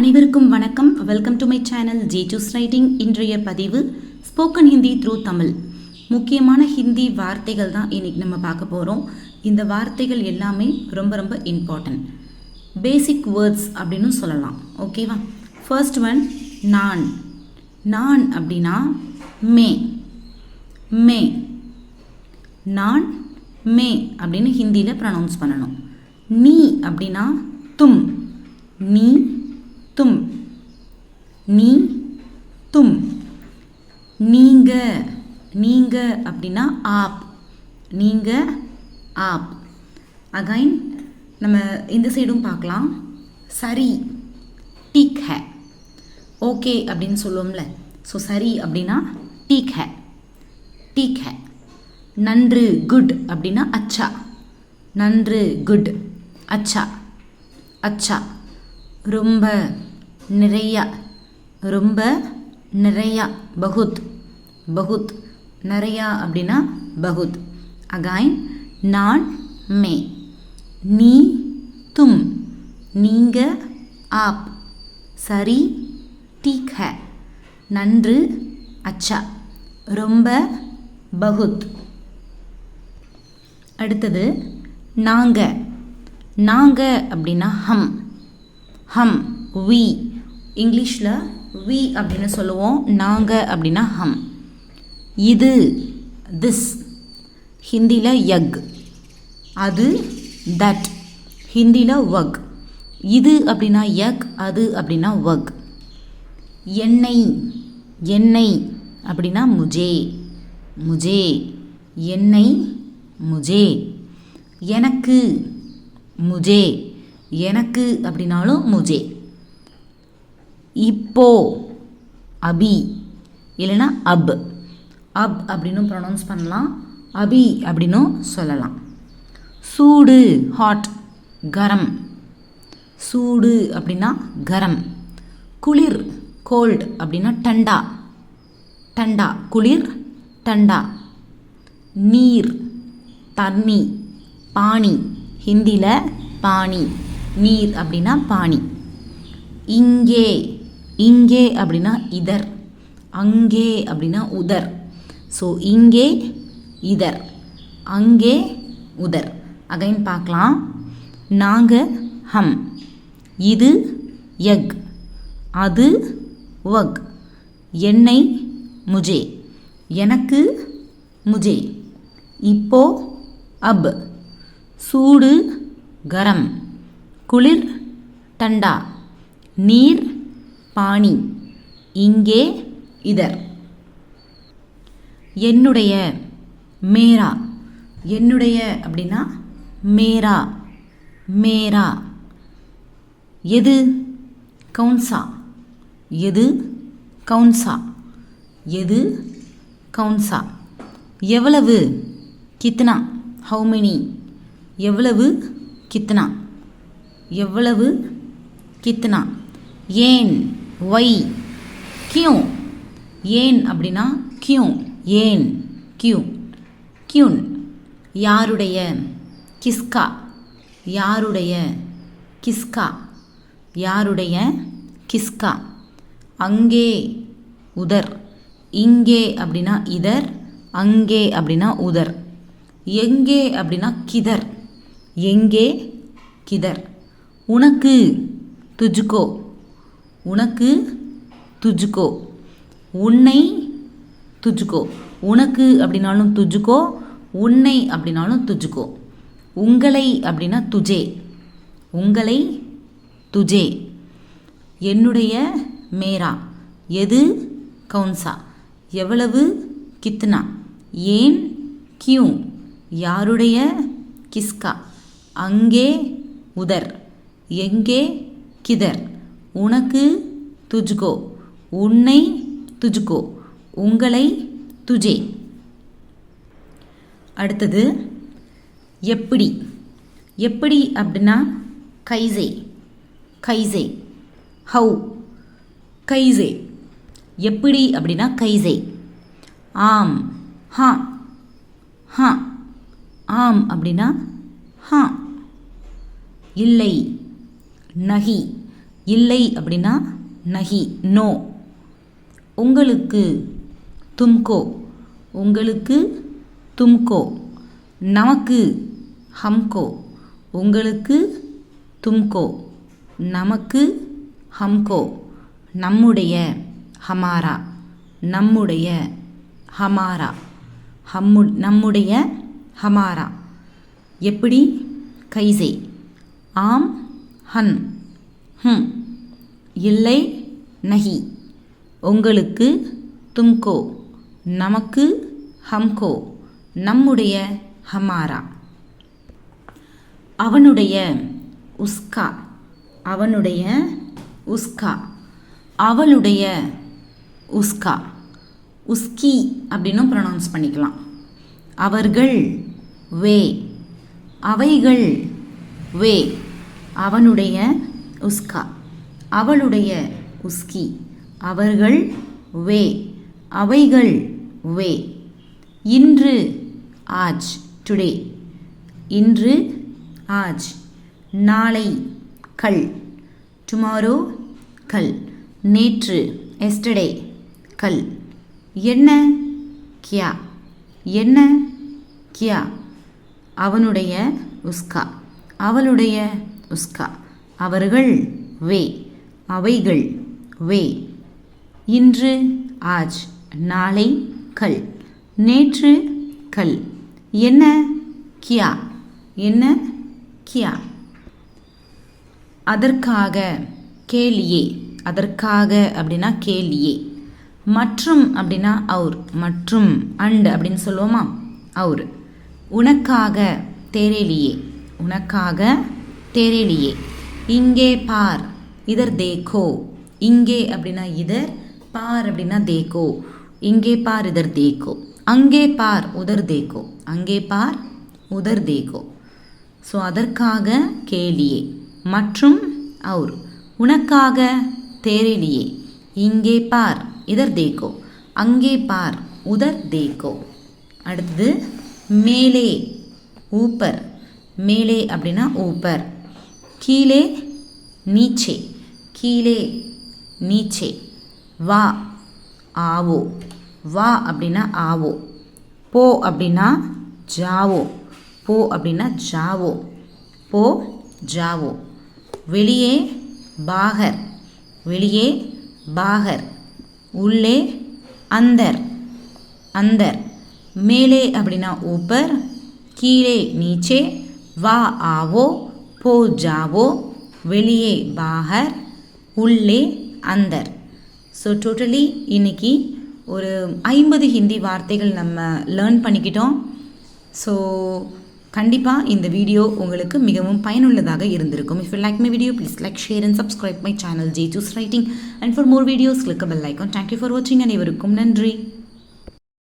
அனைவருக்கும் வணக்கம். Welcome to my channel G juice writing இன்றைய பதிவு ஸ்போக்கன் ஹிந்தி த்ரூ தமிழ் முக்கியமான ஹிந்தி வார்த்தைகள் தான் இன்றைக்கி நம்ம பார்க்க போகிறோம் இந்த வார்த்தைகள் எல்லாமே ரொம்ப ரொம்ப இம்பார்ட்டன்ட் பேசிக் வேர்ட்ஸ் அப்படின்னு சொல்லலாம். ஓகேவா ஃபர்ஸ்ட் ஒன் நான். நான் அப்படின்னா மே. மே. நான் மே அப்படின்னு ஹிந்தியில் ப்ரனவுன்ஸ் பண்ணணும். நீ அப்படின்னா தும். நீ தும். நீ தும். நீங்க நீங்க அப்படின்னா ஆப். நீங்க ஆப். அகைன் நம்ம இந்த சைடும் பார்க்கலாம். சரி டீக் ஹே ஓகே அப்படின்னு சொல்லுவோம்ல. ஸோ சரி அப்படின்னா டீக் ஹே டீக் ஹே நன்று குட் அப்படின்னா அச்சா. நன்று குட். அச்சா. அச்சா. ரொம்ப நிறையா ரொம்ப நிறையா பகுத் பகுத் நிறையா அப்படின்னா பகுத். அகைன் நான் மே. நீ தும். நீங்க ஆப். சரி டீக். ஹே நன்று அச்சா. ரொம்ப பகுத். அடுத்தது நாங்க. நாங்க அப்படின்னா ஹம். ஹம் வி. இங்கிலீஷில் வி அப்படின்னு சொல்லுவோம் நாங்கள் அப்படின்னா ஹம். இது திஸ் ஹிந்தியில் யக். அது தட் ஹிந்தியில் வக். இது அப்படின்னா யக் அது அப்படின்னா வக். எண்ணெய் எண்ணெய் அப்படின்னா முஜே. முஜே. எண்ணெய் முஜே. எனக்கு முஜே. எனக்கு அப்படின்னாலும் முஜே. இப்போ அபி இல்லைன்னா அப். அப் அப்படின்னு ப்ரொனவுன்ஸ் பண்ணலாம். அபி அப்படின்னும் சொல்லலாம். சூடு ஹாட் கரம். சூடு அப்படின்னா கரம். குளிர் கோல்டு அப்படின்னா டண்டா. டண்டா குளிர் டண்டா. நீர் தண்ணி பாணி. ஹிந்தியில் பாணி. நீர் அப்படின்னா பாணி. இங்கே இங்கே அப்படின்னா இதர். அங்கே அப்படின்னா உதர். ஸோ இங்கே இதர். அங்கே உதர். அகைன் பார்க்கலாம். நாங்கள் ஹம். இது எக். அது வக். என்னை முஜே. எனக்கு முஜே. இப்போ அப். சூடு கரம். குளிர் டண்டா நீர் பாணி. இங்கே இதர். என்னுடைய மேரா. என்னுடைய அப்படின்னா மேரா. மேரா. எது? கவுன்சா. எது? கவுன்சா. எது? கவுன்சா. எவ்வளவு? கித்னா. ஹவு மெனி எவ்வளவு? கித்னா. எவ்வளவு? கித்னா. ஏன்? ஒய் கியூ. ஏன் அப்படின்னா கியூ. ஏன். கியூ. கியூன். யாருடைய? கிஸ்கா. யாருடைய? கிஸ்கா. யாருடைய? கிஸ்கா. அங்கே உதர். இங்கே அப்படின்னா இதர். அங்கே அப்படின்னா உதர். எங்கே அப்படின்னா கிதர். எங்கே? கிதர். உனக்கு. துஜுக்கோ உனக்கு துஜுக்கோ உன்னை துஜுக்கோ உனக்கு அப்படின்னாலும் துஜுக்கோ உன்னை அப்படின்னாலும் துஜுக்கோ உங்களை அப்படின்னா துஜே. உங்களை துஜே. என்னுடைய மேரா. எது? கவுன்சா. எவ்வளவு? கித்னா. ஏன்? கியூ யாருடைய? கிஸ்கா. அங்கே உதர். எங்கே? கிதர். உனக்கு துஜ்கோ உன்னை துஜ்கோ உங்களை துஜே. அடுத்தது எப்படி? எப்படி அப்படின்னா கைசே கைசே. ஹவு கைசே. எப்படி அப்படின்னா கைசே. ஆம் ஹா ஹா. ஆம் அப்படின்னா ஹா. இல்லை நகி. இல்லை அப்படின்னா நஹி நோ. உங்களுக்கு தும்கோ. உங்களுக்கு தும்கோ. நமக்கு ஹம்கோ. உங்களுக்கு தும்கோ. நமக்கு ஹம்கோ. நம்முடைய ஹமாரா. நம்முடைய ஹமாரா. ஹம்மு நம்முடைய ஹமாரா. எப்படி? கைசை. ஆம் ஹன். ஹம். இல்லை நஹி. உங்களுக்கு தும்கோ. நமக்கு ஹம்கோ. நம்முடைய ஹமாரா. அவனுடைய உஸ்கா. அவனுடைய உஸ்கா. அவளுடைய உஸ்கா. உஸ்கி அப்படின்னும் ப்ரொனவுன்ஸ் பண்ணிக்கலாம். அவர்கள் வே. அவைகள் வே. அவனுடைய உஸ்கா. அவளுடைய உஸ்கி. அவர்கள் வே. அவைகள் வே. இன்று ஆஜ். டுடே. இன்று ஆஜ். நாளை கல். டுமாரோ கல். நேற்று எஸ்டர்டே கல். என்ன? கியா. என்ன? கியா. அவனுடைய உஸ்கா. அவளுடைய உஸ்கா. அவர்கள் வே அவைகள் வே. இன்று ஆஜ் நாளை கல் நேற்று கல். என்ன? கியா. என்ன? கியா. அதற்காக கேலியே. அதற்காக அப்படின்னா கேலியே. மற்றும் அப்படின்னா அவுர் மற்றும் அண்ட் அப்படின்னு சொல்லுவோமா? அவுர் உனக்காக தேரேலியே. உனக்காக தேரேலியே. இங்கே பார் இதர் தேக்கோ இங்கே அப்படின்னா இதர் பார் அப்படின்னா தேக்கோ இங்கே பார் இதர் தேக்கோ அங்கே பார் உதர் தேக்கோ அங்கே பார் உதர் தேக்கோ ஸோ அதற்காக கேலியே. மற்றும் அவுர். உனக்காக தேரிலியே. இங்கே பார் இதர் தேக்கோ அங்கே பார் உதர் தேக்கோ அடுத்தது மேலே. ஊப்பர். மேலே அப்படின்னா ஊப்பர். கீழே நீச்சே கீழே நீச்சே வா ஆவோ. வா அப்படின்னா ஆவோ. போ அப்படின்னா ஜாவோ. போ அப்படின்னா ஜாவோ. போ ஜாவோ. வெளியே பாகர். வெளியே பாகர். உள்ளே அந்தர். அந்தர். மேலே அப்படின்னா ஊப்பர். கீழே நீச்சே. வா ஆவோ. போ ஜாவோ வெளியே பாகர் உள்ளே அந்தர். ஸோ டோட்டலி இன்னைக்கு ஒரு ஐம்பது ஹிந்தி வார்த்தைகள் நம்ம லேர்ன் பண்ணிக்கிட்டோம். ஸோ கண்டிப்பாக இந்த வீடியோ உங்களுக்கு மிகவும் பயனுள்ளதாக இருந்திருக்கும். If you like my video please like share and subscribe my channel J juice writing and for more videos click bell icon thank you for வாட்சிங் அனைவருக்கும் நன்றி.